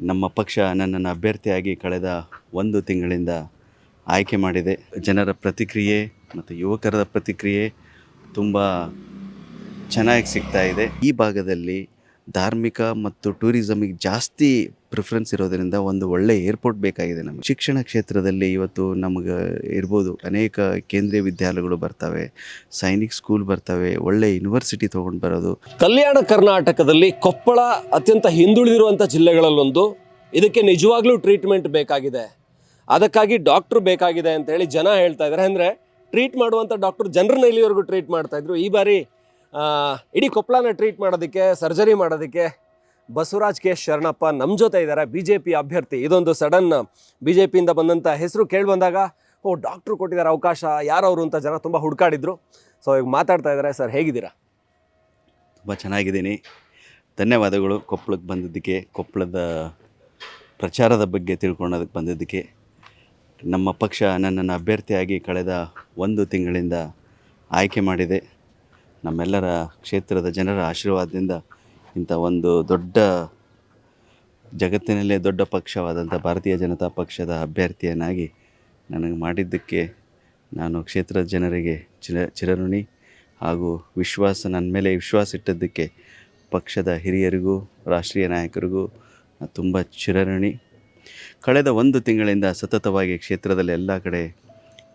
ನಮ್ಮ ಪಕ್ಷ ನನ್ನನ್ನು ಅಭ್ಯರ್ಥಿಯಾಗಿ ಕಳೆದ ಒಂದು ತಿಂಗಳಿಂದ ಆಯ್ಕೆ ಮಾಡಿದೆ. ಜನರ ಪ್ರತಿಕ್ರಿಯೆ ಮತ್ತು ಯುವಕರ ಪ್ರತಿಕ್ರಿಯೆ ತುಂಬ ಚೆನ್ನಾಗಿ ಸಿಗ್ತಾ ಇದೆ. ಈ ಭಾಗದಲ್ಲಿ ಧಾರ್ಮಿಕ ಮತ್ತು ಟೂರಿಸಮಿಗೆ ಜಾಸ್ತಿ ಪ್ರಿಫರೆನ್ಸ್ ಇರೋದರಿಂದ ಒಂದು ಒಳ್ಳೆ ಏರ್ಪೋರ್ಟ್ ಬೇಕಾಗಿದೆ ನಮಗೆ. ಶಿಕ್ಷಣ ಕ್ಷೇತ್ರದಲ್ಲಿ ಇವತ್ತು ನಮಗೆ ಇರ್ಬೋದು. ಅನೇಕ ಕೇಂದ್ರೀಯ ವಿದ್ಯಾಲಯಗಳು ಬರ್ತವೆ, ಸೈನಿಕ್ ಸ್ಕೂಲ್ ಬರ್ತವೆ, ಒಳ್ಳೆ ಯೂನಿವರ್ಸಿಟಿ ತೊಗೊಂಡು ಬರೋದು. ಕಲ್ಯಾಣ ಕರ್ನಾಟಕದಲ್ಲಿ ಕೊಪ್ಪಳ ಅತ್ಯಂತ ಹಿಂದುಳಿದಿರುವಂಥ ಜಿಲ್ಲೆಗಳಲ್ಲೊಂದು ಇದಕ್ಕೆ ನಿಜವಾಗ್ಲೂ ಟ್ರೀಟ್ಮೆಂಟ್ ಬೇಕಾಗಿದೆ. ಅದಕ್ಕಾಗಿ ಡಾಕ್ಟ್ರು ಬೇಕಾಗಿದೆ ಅಂತ ಹೇಳಿ ಜನ ಹೇಳ್ತಾ ಇದ್ದಾರೆ. ಅಂದರೆ ಟ್ರೀಟ್ ಮಾಡುವಂಥ ಡಾಕ್ಟ್ರು ಜನರನ್ನ ಇಲ್ಲಿವರೆಗೂ ಟ್ರೀಟ್ ಮಾಡ್ತಾಯಿದ್ರು ಈ ಬಾರಿ ಇಡೀ ಕೊಪ್ಪಳನ ಟ್ರೀಟ್ ಮಾಡೋದಕ್ಕೆ ಸರ್ಜರಿ ಮಾಡೋದಕ್ಕೆ ಬಸವರಾಜ್ ಕೆ ಶರಣಪ್ಪ ನಮ್ಮ ಜೊತೆ ಇದ್ದಾರೆ. ಬಿ ಜೆ ಪಿ ಅಭ್ಯರ್ಥಿ. ಇದೊಂದು ಸಡನ್ ಬಿ ಜೆ ಪಿಯಿಂದ ಬಂದಂಥ ಹೆಸರು ಕೇಳಿ ಬಂದಾಗ, ಓ ಡಾಕ್ಟ್ರು ಕೊಟ್ಟಿದ್ದಾರೆ ಅವಕಾಶ. ಯಾರವರು ಅಂತ ಜನ ತುಂಬ ಹುಡುಕಾಡಿದ್ರು. ಸೊ ಈಗ ಮಾತಾಡ್ತಾ ಇದ್ದಾರೆ. ಸರ್ ಹೇಗಿದ್ದೀರಾ? ತುಂಬ ಚೆನ್ನಾಗಿದ್ದೀನಿ. ಧನ್ಯವಾದಗಳು. ಕೊಪ್ಪಳಕ್ಕೆ ಬಂದಿದ್ದಕ್ಕೆ, ಕೊಪ್ಪಳದ ಪ್ರಚಾರದ ಬಗ್ಗೆ ತಿಳ್ಕೊಳೋದಕ್ಕೆ ಬಂದಿದ್ದಕ್ಕೆ. ನಮ್ಮ ಪಕ್ಷ ನನ್ನನ್ನು ಅಭ್ಯರ್ಥಿಯಾಗಿ ಕಳೆದ ಒಂದು ತಿಂಗಳಿಂದ ಆಯ್ಕೆ ಮಾಡಿದೆ. ನಮ್ಮೆಲ್ಲರ ಕ್ಷೇತ್ರದ ಜನರ ಆಶೀರ್ವಾದದಿಂದ ಇಂಥ ಒಂದು ದೊಡ್ಡ ಜಗತ್ತಿನಲ್ಲೇ ದೊಡ್ಡ ಪಕ್ಷವಾದಂಥ ಭಾರತೀಯ ಜನತಾ ಪಕ್ಷದ ಅಭ್ಯರ್ಥಿಯನ್ನಾಗಿ ನನಗೆ ಮಾಡಿದ್ದಕ್ಕೆ ನಾನು ಕ್ಷೇತ್ರದ ಜನರಿಗೆ ಚಿರ ಚಿರಋಣಿ ಹಾಗೂ ವಿಶ್ವಾಸ ನನ್ನ ಮೇಲೆ ವಿಶ್ವಾಸ ಇಟ್ಟದ್ದಕ್ಕೆ ಪಕ್ಷದ ಹಿರಿಯರಿಗೂ, ರಾಷ್ಟ್ರೀಯ ನಾಯಕರಿಗೂ ತುಂಬ ಚಿರಋಣಿ. ಕಳೆದ ಒಂದು ತಿಂಗಳಿಂದ ಸತತವಾಗಿ ಕ್ಷೇತ್ರದಲ್ಲಿ ಎಲ್ಲ ಕಡೆ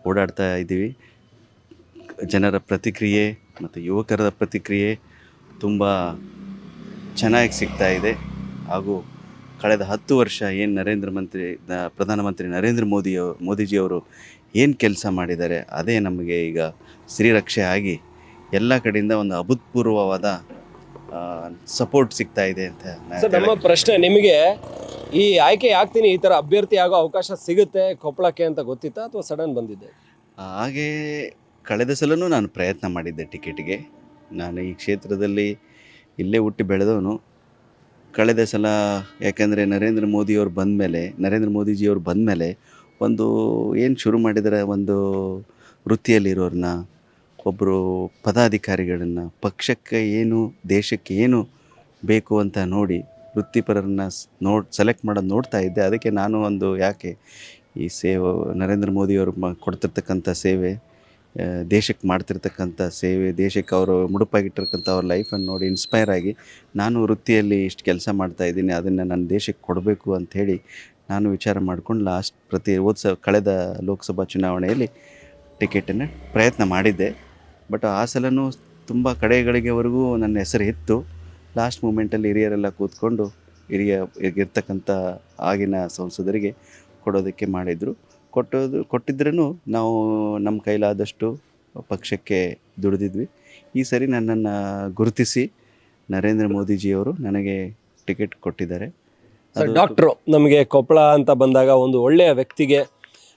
ಓಡಾಡ್ತಾ ಇದ್ದೀವಿ. ಜನರ ಪ್ರತಿಕ್ರಿಯೆ ಮತ್ತು ಯುವಕರ ಪ್ರತಿಕ್ರಿಯೆ ತುಂಬ ಚೆನ್ನಾಗಿ ಸಿಗ್ತಾ ಇದೆ. ಹಾಗೂ ಕಳೆದ ಹತ್ತು ವರ್ಷ ಏನು ನರೇಂದ್ರ ಮಂತ್ರಿ ಪ್ರಧಾನಮಂತ್ರಿ ನರೇಂದ್ರ ಮೋದಿ ಮೋದಿಜಿಯವರು ಏನು ಕೆಲಸ ಮಾಡಿದ್ದಾರೆ ಅದೇ ನಮಗೆ ಈಗ ಶ್ರೀರಕ್ಷೆ ಆಗಿ ಎಲ್ಲ ಕಡೆಯಿಂದ ಒಂದು ಅಭೂತಪೂರ್ವವಾದ ಸಪೋರ್ಟ್ ಸಿಗ್ತಾ ಇದೆ ಅಂತ ಸರ್ ನಮ್ಮ ಪ್ರಶ್ನೆ ನಿಮಗೆ ಈ ಆಯ್ಕೆ ಆಗ್ತೀನಿ ಈ ಥರ ಅಭ್ಯರ್ಥಿ ಆಗೋ ಅವಕಾಶ ಸಿಗುತ್ತೆ ಕೊಪ್ಪಳಕ್ಕೆ ಅಂತ ಗೊತ್ತಿತ್ತಾ ಅಥವಾ ಸಡನ್ ಬಂದಿದ್ದೆ ಹಾಗೆ ಕಳೆದ ಸಲನೂ ನಾನು ಪ್ರಯತ್ನ ಮಾಡಿದ್ದೆ ಟಿಕೆಟ್ಗೆ. ನಾನು ಈ ಕ್ಷೇತ್ರದಲ್ಲಿ ಇಲ್ಲೇ ಹುಟ್ಟಿ ಬೆಳೆದವನು. ಕಳೆದ ಸಲ ಯಾಕೆಂದರೆ ನರೇಂದ್ರ ಮೋದಿಯವ್ರು ಬಂದಮೇಲೆ, ನರೇಂದ್ರ ಮೋದಿಜಿಯವ್ರು ಬಂದಮೇಲೆ ಒಂದು ಏನು ಶುರು ಮಾಡಿದರೆ, ಒಂದು ವೃತ್ತಿಯಲ್ಲಿರೋರನ್ನ ಒಬ್ಬರು ಪದಾಧಿಕಾರಿಗಳನ್ನು, ಪಕ್ಷಕ್ಕೆ ಏನು, ದೇಶಕ್ಕೆ ಏನು ಬೇಕು ಅಂತ ನೋಡಿ ವೃತ್ತಿಪರರನ್ನ ನೋಡ್ ಸೆಲೆಕ್ಟ್ ಮಾಡೋದು ನೋಡ್ತಾ ಇದ್ದೆ. ಅದಕ್ಕೆ ನಾನು ಒಂದು ಯಾಕೆ ಈ ಸೇವೆ, ನರೇಂದ್ರ ಮೋದಿಯವರು ಕೊಡ್ತಿರ್ತಕ್ಕಂಥ ಸೇವೆ ದೇಶಕ್ಕೆ ಮಾಡ್ತಿರ್ತಕ್ಕಂಥ ಸೇವೆ, ದೇಶಕ್ಕೆ ಅವರು ಮುಡುಪಾಗಿಟ್ಟಿರ್ತಕ್ಕಂಥ ಅವ್ರ ಲೈಫನ್ನು ನೋಡಿ ಇನ್ಸ್ಪೈರ್ ಆಗಿ ನಾನು ವೃತ್ತಿಯಲ್ಲಿ ಇಷ್ಟು ಕೆಲಸ ಮಾಡ್ತಾ ಇದ್ದೀನಿ, ಅದನ್ನು ನಾನು ದೇಶಕ್ಕೆ ಕೊಡಬೇಕು ಅಂಥೇಳಿ ನಾನು ವಿಚಾರ ಮಾಡಿಕೊಂಡು ಲಾಸ್ಟ್ ಪ್ರತಿ ಹೋದ ಕಳೆದ ಲೋಕಸಭಾ ಚುನಾವಣೆಯಲ್ಲಿ ಟಿಕೆಟನ್ನು ಪ್ರಯತ್ನ ಮಾಡಿದ್ದೆ. ಬಟ್ ಆ ಸಲನೂ ತುಂಬ ಕಡೆಗಳಿಗೆವರೆಗೂ ನನ್ನ ಹೆಸರು ಇತ್ತು. ಲಾಸ್ಟ್ ಮೂಮೆಂಟಲ್ಲಿ ಹಿರಿಯರೆಲ್ಲ ಕೂತ್ಕೊಂಡು ಹಿರಿಯ ಇರ್ತಕ್ಕಂಥ ಆಗಿನ ಸಂಸದರಿಗೆ ಕೊಡೋದಕ್ಕೆ ಮಾಡಿದರು. ಕೊಟ್ಟೋದು ಕೊಟ್ಟಿದ್ರೂ ನಾವು ನಮ್ಮ ಕೈಲಾದಷ್ಟು ಪಕ್ಷಕ್ಕೆ ದುಡಿದಿದ್ವಿ. ಈ ಸರಿ ನನ್ನನ್ನು ಗುರುತಿಸಿ ನರೇಂದ್ರ ಮೋದಿಜಿಯವರು ನನಗೆ ಟಿಕೆಟ್ ಕೊಟ್ಟಿದ್ದಾರೆ. ಡಾಕ್ಟ್ರು ನಮಗೆ ಕೊಪ್ಪಳ ಅಂತ ಬಂದಾಗ ಒಂದು ಒಳ್ಳೆಯ ವ್ಯಕ್ತಿಗೆ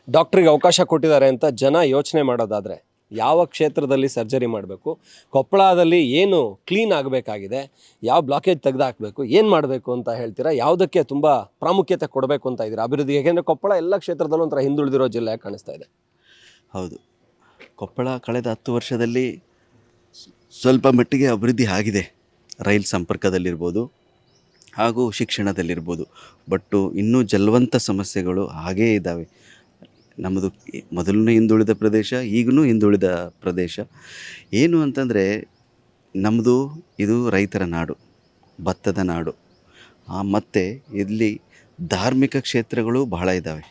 ಡಾಕ್ಟ್ರಿಗೆ ಅವಕಾಶ ಕೊಟ್ಟಿದ್ದಾರೆ ಅಂತ ಜನ ಯೋಚನೆ ಮಾಡೋದಾದ್ರೆ ಯಾವ ಕ್ಷೇತ್ರದಲ್ಲಿ ಸರ್ಜರಿ ಮಾಡಬೇಕು, ಕೊಪ್ಪಳದಲ್ಲಿ ಏನು ಕ್ಲೀನ್ ಆಗಬೇಕಾಗಿದೆ, ಯಾವ ಬ್ಲಾಕೇಜ್ ತೆಗೆದು ಹಾಕಬೇಕು ಏನು ಮಾಡಬೇಕು ಅಂತ ಹೇಳ್ತೀರಾ? ಯಾವುದಕ್ಕೆ ತುಂಬ ಪ್ರಾಮುಖ್ಯತೆ ಕೊಡಬೇಕು ಅಂತ ಇದ್ದೀರಾ? ಅಭಿವೃದ್ಧಿ ಏಕೆಂದರೆ ಕೊಪ್ಪಳ ಎಲ್ಲ ಕ್ಷೇತ್ರದಲ್ಲೂ ಒಂಥರ ಹಿಂದುಳಿದಿರೋ ಜಿಲ್ಲೆ ಕಾಣಿಸ್ತಾ ಇದೆ. ಹೌದು. ಕೊಪ್ಪಳ ಕಳೆದ ಹತ್ತು ವರ್ಷದಲ್ಲಿ ಸ್ವಲ್ಪ ಮಟ್ಟಿಗೆ ಅಭಿವೃದ್ಧಿ ಆಗಿದೆ. ರೈಲ್ ಸಂಪರ್ಕದಲ್ಲಿರ್ಬೋದು ಹಾಗೂ ಶಿಕ್ಷಣದಲ್ಲಿರ್ಬೋದು. ಬಟ್ಟು ಇನ್ನೂ ಜಲ್ವಂತ ಸಮಸ್ಯೆಗಳು ಹಾಗೇ ಇದ್ದಾವೆ. ನಮ್ಮದು ಮೊದಲನೇ ಹಿಂದುಳಿದ ಪ್ರದೇಶ ಈಗಲೂ ಹಿಂದುಳಿದ ಪ್ರದೇಶ. ಏನು ಅಂತಂದರೆ ನಮ್ಮದು ಇದು ರೈತರ ನಾಡು, ಭತ್ತದ ನಾಡು. ಮತ್ತು ಇಲ್ಲಿ ಧಾರ್ಮಿಕ ಕ್ಷೇತ್ರಗಳು ಬಹಳ ಇದ್ದಾವೆ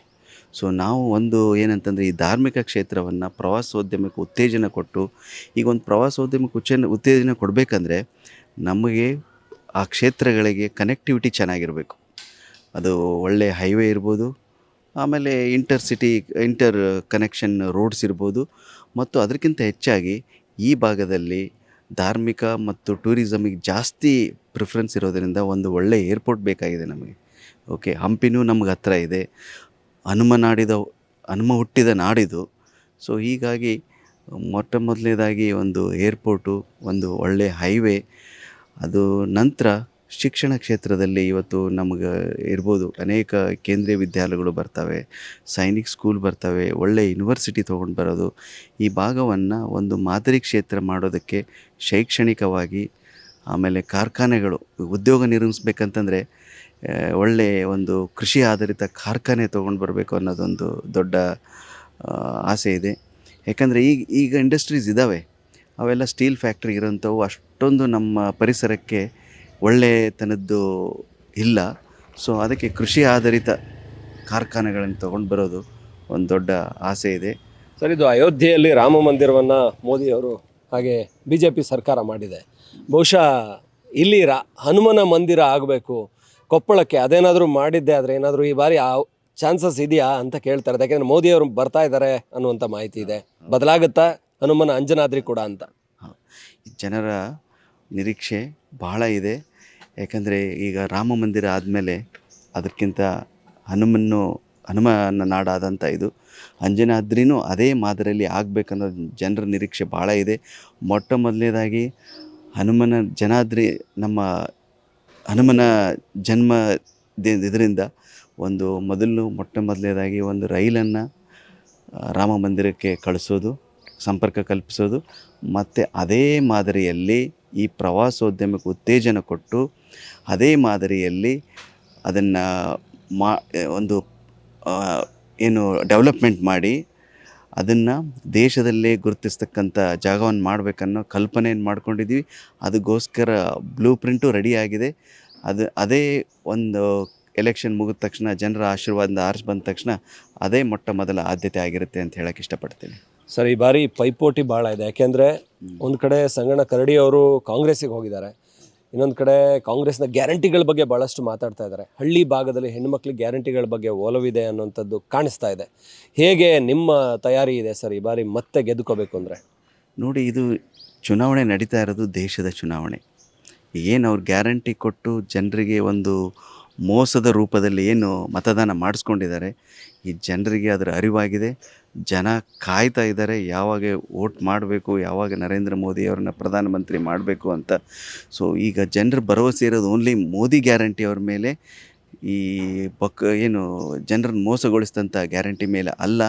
ಸೊ ನಾವು ಒಂದು ಏನಂತಂದರೆ, ಈ ಧಾರ್ಮಿಕ ಕ್ಷೇತ್ರವನ್ನು ಪ್ರವಾಸೋದ್ಯಮಕ್ಕೆ ಉತ್ತೇಜನ ಕೊಟ್ಟು, ಈಗ ಒಂದು ಪ್ರವಾಸೋದ್ಯಮಕ್ಕೆ ಉಚ್ಚೇನ, ಉತ್ತೇಜನ ಕೊಡಬೇಕಂದ್ರೆ, ನಮಗೆ ಆ ಕ್ಷೇತ್ರಗಳಿಗೆ ಕನೆಕ್ಟಿವಿಟಿ ಚೆನ್ನಾಗಿರಬೇಕು. ಅದು ಒಳ್ಳೆಯ ಹೈವೇ ಇರ್ಬೋದು ಆಮೇಲೆ inter city inter connection roads ಇರ್ಬೋದು. ಮತ್ತು ಅದಕ್ಕಿಂತ ಹೆಚ್ಚಾಗಿ ಈ ಭಾಗದಲ್ಲಿ ಧಾರ್ಮಿಕ ಮತ್ತು ಟೂರಿಸಮಿಗೆ ಜಾಸ್ತಿ ಪ್ರಿಫರೆನ್ಸ್ ಇರೋದರಿಂದ ಒಂದು ಒಳ್ಳೆ ಏರ್ಪೋರ್ಟ್ ಬೇಕಾಗಿದೆ ನಮಗೆ. ಓಕೆ, ಹಂಪಿನೂ ನಮ್ಗೆ ಹತ್ರ ಇದೆ. ಹನುಮ ನಾಡಿದ, ಹನುಮ ಹುಟ್ಟಿದ ನಾಡಿದು. ಸೊ, ಹೀಗಾಗಿ ಮೊಟ್ಟ ಮೊದಲನೇದಾಗಿ ಒಂದು ಏರ್ಪೋರ್ಟು, ಒಂದು ಒಳ್ಳೆಯ ಹೈವೇ. ಅದು ನಂತರ ಶಿಕ್ಷಣ ಕ್ಷೇತ್ರದಲ್ಲಿ ಇವತ್ತು ನಮಗೆ ಇರ್ಬೋದು ಅನೇಕ ಕೇಂದ್ರೀಯ ವಿದ್ಯಾಲಯಗಳು ಬರ್ತವೆ, ಸೈನಿಕ್ ಸ್ಕೂಲ್ ಬರ್ತವೆ ಒಳ್ಳೆಯ ಯೂನಿವರ್ಸಿಟಿ ತೊಗೊಂಡು ಬರೋದು. ಈ ಭಾಗವನ್ನು ಒಂದು ಮಾದರಿ ಕ್ಷೇತ್ರ ಮಾಡೋದಕ್ಕೆ ಶೈಕ್ಷಣಿಕವಾಗಿ ಆಮೇಲೆ ಕಾರ್ಖಾನೆಗಳು, ಉದ್ಯೋಗ ನಿರ್ಮಿಸ್ಬೇಕಂತಂದರೆ ಒಳ್ಳೆ ಒಂದು ಕೃಷಿ ಆಧಾರಿತ ಕಾರ್ಖಾನೆ ತೊಗೊಂಡು ಬರಬೇಕು ಅನ್ನೋದೊಂದು ದೊಡ್ಡ ಆಸೆ ಇದೆ. ಯಾಕಂದರೆ ಈಗ ಈಗ ಇಂಡಸ್ಟ್ರೀಸ್ ಇದ್ದಾವೆ ಅವೆಲ್ಲ ಸ್ಟೀಲ್ ಫ್ಯಾಕ್ಟ್ರಿ ಇರೋಂಥವು ಅಷ್ಟೊಂದು ನಮ್ಮ ಪರಿಸರಕ್ಕೆ ಒಳ್ಳೆತನದ್ದು ಇಲ್ಲ. ಸೊ ಅದಕ್ಕೆ ಕೃಷಿ ಆಧಾರಿತ ಕಾರ್ಖಾನೆಗಳನ್ನು ತಗೊಂಡು ಬರೋದು ಒಂದು ದೊಡ್ಡ ಆಸೆ ಇದೆ. ಸರ್ ಇದು ಅಯೋಧ್ಯೆಯಲ್ಲಿ ರಾಮ ಮಂದಿರವನ್ನು ಮೋದಿಯವರು ಹಾಗೆ ಬಿ ಜೆ ಪಿ ಸರ್ಕಾರ ಮಾಡಿದೆ. ಬಹುಶಃ ಇಲ್ಲಿ ರಾ ಹನುಮನ ಮಂದಿರ ಆಗಬೇಕು. ಕೊಪ್ಪಳಕ್ಕೆ ಅದೇನಾದರೂ ಮಾಡಿದ್ದೆ ಆದರೆ ಏನಾದರೂ ಈ ಬಾರಿ ಆ ಚಾನ್ಸಸ್ ಇದೆಯಾ ಅಂತ ಕೇಳ್ತಾರೆ. ಯಾಕೆಂದರೆ ಮೋದಿಯವರು ಬರ್ತಾ ಇದ್ದಾರೆ ಅನ್ನುವಂಥ ಮಾಹಿತಿ ಇದೆ. ಬದಲಾಗುತ್ತಾ? ಹನುಮನ ಅಂಜನಾದ್ರಿ ಕೂಡ ಅಂತ. ಜನರ ನಿರೀಕ್ಷೆ ಬಹಳ ಇದೆ. ಯಾಕಂದರೆ ಈಗ ರಾಮ ಮಂದಿರ ಆದಮೇಲೆ ಅದಕ್ಕಿಂತ ಹನುಮನ್ನು, ಹನುಮನ ನಾಡಾದಂಥ ಇದು ಅಂಜನಾದ್ರಿನೂ ಅದೇ ಮಾದರಿಯಲ್ಲಿ ಆಗಬೇಕನ್ನೋ ಜನರ ನಿರೀಕ್ಷೆ ಭಾಳ ಇದೆ. ಮೊಟ್ಟ ಮೊದಲನೇದಾಗಿ ಹನುಮನ ಜನಾದ್ರಿ, ನಮ್ಮ ಹನುಮನ ಜನ್ಮ ಇದರಿಂದ ಒಂದು ಮೊದಲು ಮೊಟ್ಟ ಮೊದಲನೇದಾಗಿ ಒಂದು ರೈಲನ್ನು ರಾಮ ಮಂದಿರಕ್ಕೆ ಕಳಿಸೋದು, ಸಂಪರ್ಕ ಕಲ್ಪಿಸೋದು, ಮತ್ತು ಅದೇ ಮಾದರಿಯಲ್ಲಿ ಈ ಪ್ರವಾಸೋದ್ಯಮಕ್ಕೆ ಉತ್ತೇಜನ ಕೊಟ್ಟು ಅದೇ ಮಾದರಿಯಲ್ಲಿ ಅದನ್ನು ಮಾ ಒಂದು ಏನು ಡೆವಲಪ್ಮೆಂಟ್ ಮಾಡಿ ಅದನ್ನು ದೇಶದಲ್ಲೇ ಗುರುತಿಸ್ತಕ್ಕಂಥ ಜಾಗವನ್ನು ಮಾಡಬೇಕನ್ನೋ ಕಲ್ಪನೆಯನ್ನು ಮಾಡ್ಕೊಂಡಿದ್ದೀವಿ. ಅದಕ್ಕೋಸ್ಕರ ಬ್ಲೂ ಪ್ರಿಂಟು ರೆಡಿಯಾಗಿದೆ ಅದು ಅದೇ ಒಂದು ಎಲೆಕ್ಷನ್ ಮುಗಿದ ತಕ್ಷಣ ಜನರ ಆಶೀರ್ವಾದದಿಂದ ಆರಿಸಿ ಬಂದ ತಕ್ಷಣ ಅದೇ ಮೊಟ್ಟ ಮೊದಲ ಆದ್ಯತೆ ಆಗಿರುತ್ತೆ ಅಂತ ಹೇಳಕ್ಕೆ ಇಷ್ಟಪಡ್ತೀನಿ. ಸರ್ ಈ ಬಾರಿ ಪೈಪೋಟಿ ಭಾಳ ಇದೆ. ಯಾಕೆಂದರೆ ಒಂದು ಕಡೆ ಸಂಗಣ್ಣ ಕರಡಿ ಅವರು ಕಾಂಗ್ರೆಸ್ಸಿಗೆ ಹೋಗಿದ್ದಾರೆ. ಇನ್ನೊಂದು ಕಡೆ ಕಾಂಗ್ರೆಸ್ನ ಗ್ಯಾರಂಟಿಗಳ ಬಗ್ಗೆ ಭಾಳಷ್ಟು ಮಾತಾಡ್ತಾ ಇದ್ದಾರೆ. ಹಳ್ಳಿ ಭಾಗದಲ್ಲಿ ಹೆಣ್ಣುಮಕ್ಳಿಗೆ ಗ್ಯಾರಂಟಿಗಳ ಬಗ್ಗೆ ಒಲವಿದೆ ಅನ್ನೋಂಥದ್ದು ಕಾಣಿಸ್ತಾ ಇದೆ. ಹೇಗೆ ನಿಮ್ಮ ತಯಾರಿ ಇದೆ ಸರ್ ಈ ಬಾರಿ ಮತ್ತೆ ಗೆದ್ದುಕೋಬೇಕು ಅಂದರೆ? ನೋಡಿ, ಇದು ಚುನಾವಣೆ ನಡೀತಾ ಇರೋದು ದೇಶದ ಚುನಾವಣೆ. ಏನು ಅವ್ರು ಗ್ಯಾರಂಟಿ ಕೊಟ್ಟು ಜನರಿಗೆ ಒಂದು ಮೋಸದ ರೂಪದಲ್ಲಿ ಏನು ಮತದಾನ ಮಾಡಿಸ್ಕೊಂಡಿದ್ದಾರೆ, ಈ ಜನರಿಗೆ ಅದರ ಅರಿವಾಗಿದೆ. ಜನ ಕಾಯ್ತಾ ಇದ್ದಾರೆ, ಯಾವಾಗ ವೋಟ್ ಮಾಡಬೇಕು, ಯಾವಾಗ ನರೇಂದ್ರ ಮೋದಿ ಅವ್ರನ್ನ ಪ್ರಧಾನಮಂತ್ರಿ ಮಾಡಬೇಕು ಅಂತ. ಸೊ ಈಗ ಜನರ ಭರವಸೆ ಇರೋದು ಓನ್ಲಿ ಮೋದಿ ಗ್ಯಾರಂಟಿ ಅವ್ರ ಮೇಲೆ. ಈ ಪಕ್, ಏನು ಜನರನ್ನು ಮೋಸಗೊಳಿಸಿದಂಥ ಗ್ಯಾರಂಟಿ ಮೇಲೆ ಅಲ್ಲ.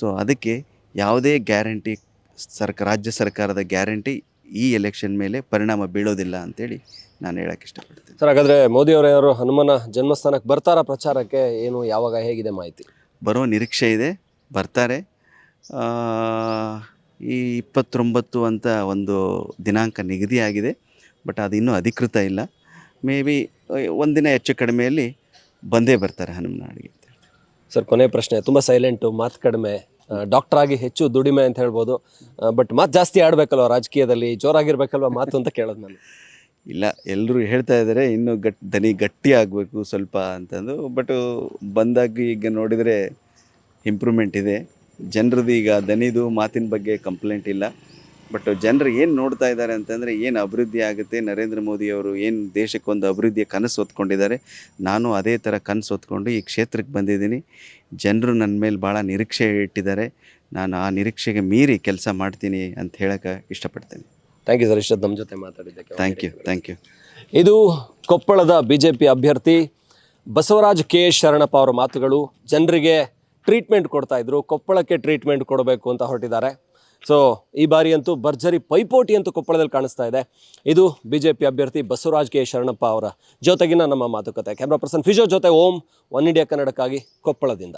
ಸೊ ಅದಕ್ಕೆ ಯಾವುದೇ ಗ್ಯಾರಂಟಿ ಸರ್ಕ, ರಾಜ್ಯ ಸರ್ಕಾರದ ಗ್ಯಾರಂಟಿ ಈ ಎಲೆಕ್ಷನ್ ಮೇಲೆ ಪರಿಣಾಮ ಬೀಳೋದಿಲ್ಲ ಅಂತೇಳಿ ನಾನು ಹೇಳಕ್ಕೆ ಇಷ್ಟಪಡ್ತೀನಿ. ಸರ್ ಹಾಗಾದರೆ ಮೋದಿ ಅವರೇನಾದ್ರು ಹನುಮನ ಜನ್ಮಸ್ಥಾನಕ್ಕೆ ಬರ್ತಾರಾ ಪ್ರಚಾರಕ್ಕೆ? ಏನು ಯಾವಾಗ ಹೇಗಿದೆ ಮಾಹಿತಿ? ಬರೋ ನಿರೀಕ್ಷೆ ಇದೆ ಬರ್ತಾರೆ. ಈ ಇಪ್ಪತ್ತೊಂಬತ್ತು ಅಂತ ಒಂದು ದಿನಾಂಕ ನಿಗದಿಯಾಗಿದೆ ಬಟ್ ಅದು ಇನ್ನೂ ಅಧಿಕೃತ ಇಲ್ಲ. ಮೇ ಬಿ ಒಂದಿನ ಹೆಚ್ಚು ಕಡಿಮೆಯಲ್ಲಿ ಬಂದೇ ಬರ್ತಾರೆ ಹನುಮನಾಡಿಗೆ ಸರ್ ಕೊನೆ ಪ್ರಶ್ನೆ ತುಂಬ ಸೈಲೆಂಟು ಮಾತು ಕಡಿಮೆ. ಡಾಕ್ಟರ್ ಆಗಿ ಹೆಚ್ಚು ದುಡಿಮೆ ಅಂತ ಹೇಳ್ಬೋದು. ಬಟ್ ಮಾತು ಜಾಸ್ತಿ ಆಡ್ಬೇಕಲ್ವ? ರಾಜಕೀಯದಲ್ಲಿ ಜೋರಾಗಿರ್ಬೇಕಲ್ವ ಮಾತು ಅಂತ ಕೇಳೋದು ನಾನು? ಇಲ್ಲ ಎಲ್ಲರೂ ಹೇಳ್ತಾ ಇದ್ದಾರೆ ಇನ್ನೂ ಗಟ್, ದನಿ ಗಟ್ಟಿ ಆಗಬೇಕು ಸ್ವಲ್ಪ ಅಂತಂದು. ಬಟ್ ಬಂದಾಗ ಈಗ ನೋಡಿದರೆ ಇಂಪ್ರೂವ್ಮೆಂಟ್ ಇದೆ. ಜನರದ್ದು ಈಗ ದನಿದು ಮಾತಿನ ಬಗ್ಗೆ ಕಂಪ್ಲೇಂಟ್ ಇಲ್ಲ. ಬಟ್ ಜನರು ಏನು ನೋಡ್ತಾ ಇದ್ದಾರೆ ಅಂತಂದರೆ ಏನು ಅಭಿವೃದ್ಧಿ ಆಗುತ್ತೆ ನರೇಂದ್ರ ಮೋದಿಯವರು ಏನು ದೇಶಕ್ಕೊಂದು ಅಭಿವೃದ್ಧಿಯ ಕನಸು ಹೊತ್ಕೊಂಡಿದ್ದಾರೆ ನಾನು ಅದೇ ಥರ ಕನಸು ಹೊತ್ಕೊಂಡು ಈ ಕ್ಷೇತ್ರಕ್ಕೆ ಬಂದಿದ್ದೀನಿ. ಜನರು ನನ್ನ ಮೇಲೆ ಭಾಳ ನಿರೀಕ್ಷೆ ಇಟ್ಟಿದ್ದಾರೆ. ನಾನು ಆ ನಿರೀಕ್ಷೆಗೆ ಮೀರಿ ಕೆಲಸ ಮಾಡ್ತೀನಿ ಅಂತ ಹೇಳಕ್ಕೆ ಇಷ್ಟಪಡ್ತೀನಿ. ಥ್ಯಾಂಕ್ ಯು ಸರ್ ಇಷ್ಟ ನಮ್ಮ ಜೊತೆ ಮಾತಾಡಿದ್ದಕ್ಕೆ ಥ್ಯಾಂಕ್ ಯು ಥ್ಯಾಂಕ್ ಯು ಇದು ಕೊಪ್ಪಳದ ಬಿ ಜೆ ಪಿ ಅಭ್ಯರ್ಥಿ ಬಸವರಾಜ್ ಕೆ ಶರಣಪ್ಪ ಅವರ ಮಾತುಗಳು. ಜನರಿಗೆ ಟ್ರೀಟ್ಮೆಂಟ್ ಕೊಡ್ತಾ ಇದ್ರು. ಕೊಪ್ಪಳಕ್ಕೆ ಟ್ರೀಟ್ಮೆಂಟ್ ಕೊಡಬೇಕು ಅಂತ ಹೊರಟಿದ್ದಾರೆ. ಸೊ ಈ ಬಾರಿ ಅಂತೂ ಭರ್ಜರಿ ಪೈಪೋಟಿ ಅಂತೂ ಕೊಪ್ಪಳದಲ್ಲಿ ಕಾಣಿಸ್ತಾ ಇದೆ. ಇದು ಬಿ ಜೆ ಪಿ ಅಭ್ಯರ್ಥಿ ಬಸವರಾಜ್ ಕೆ ಶರಣಪ್ಪ ಅವರ ಜೊತೆಗಿನ ನಮ್ಮ ಮಾತುಕತೆ. ಕ್ಯಾಮ್ರಾ ಪರ್ಸನ್ ಫಿಜೋ ಜೊತೆ ಓಂ ಒನ್ ಇಂಡಿಯಾ ಕನ್ನಡಕ್ಕಾಗಿ ಕೊಪ್ಪಳದಿಂದ.